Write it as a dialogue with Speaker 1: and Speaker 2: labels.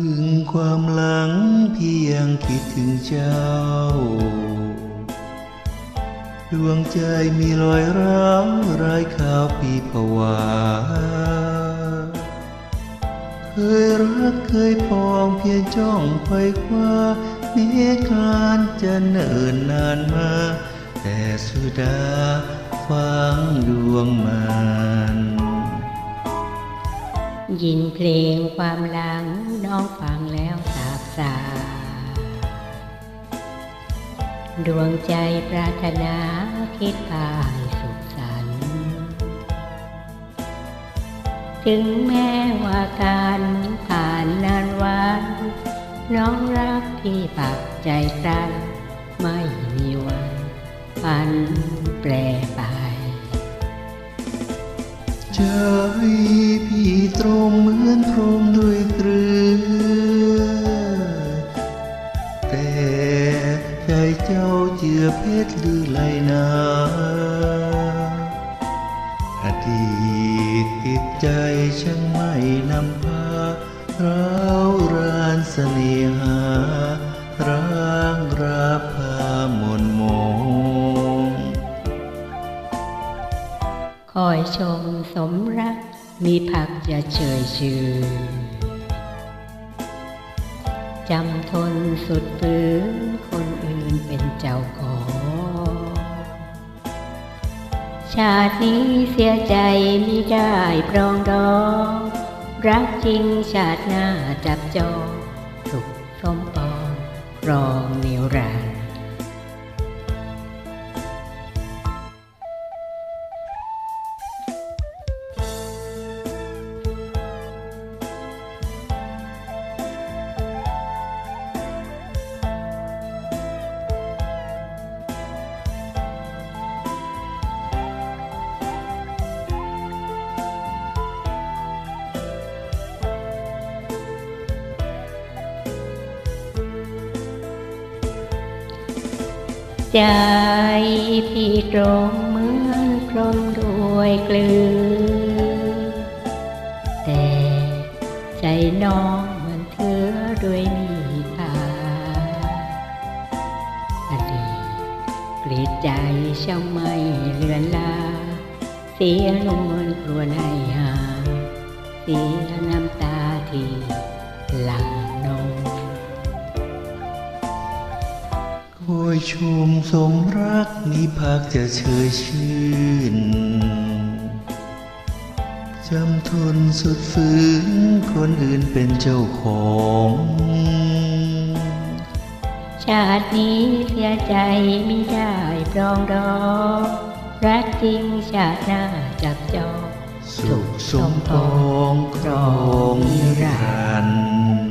Speaker 1: พึงความหลังเพียงคิดถึงเจ้า ดวงใจมีรอยร้าวรายข่าวปีผวา เคยรักเคยปองเพียงจ้องไขว้คว้าเมฆานจะเนิ่นนานมา แต่สุดาฟังดวงมัน
Speaker 2: ยินเพลงความหลังน้องฟังแล้วสาบสาดวงใจปรารถนาคิดพายสุขสันต์ถึงแม้ว่าการผ่านนานวัน น้องรักที่ปักใจกัน ไม่มีวัน พันแปรไป
Speaker 1: ใจพี่ตรงเหมือนพรมด้วยเกลือ แต่ใจเจ้าเจือเพชรหรือไหลนาอดีตติดใจช่างไม่นำพาร้าวรานเสน่หา
Speaker 2: คอยชมสมรักมีพักจะเฉยชื่อจำทนสุดฝืนคนอื่นเป็นเจ้าของชาตินี้เสียใจไม่ได้ปรองดองรักจริงชาติหน้าจับจองสุขสมปองรองนิรัน ใจพี่ตรงเหมือนพรมด้วยเกลือ แต่ใจน้องเหมือนเธอด้วยมีพาอดีตกรียดใจช่างไม่เลือนลา เสียนวลกลัวให้หา เสียน้ำตาที่หลัง นอง
Speaker 1: คอยชมสมรักนี้พักจะเชยชื่น จำทนสุดฝืน คนอื่นเป็นเจ้าของ
Speaker 2: ชาตินี้เสียใจไม่ได้ปรองดองรักจริงชาติหน้าจับจอง
Speaker 1: สุขสมปองครองนิรันดร์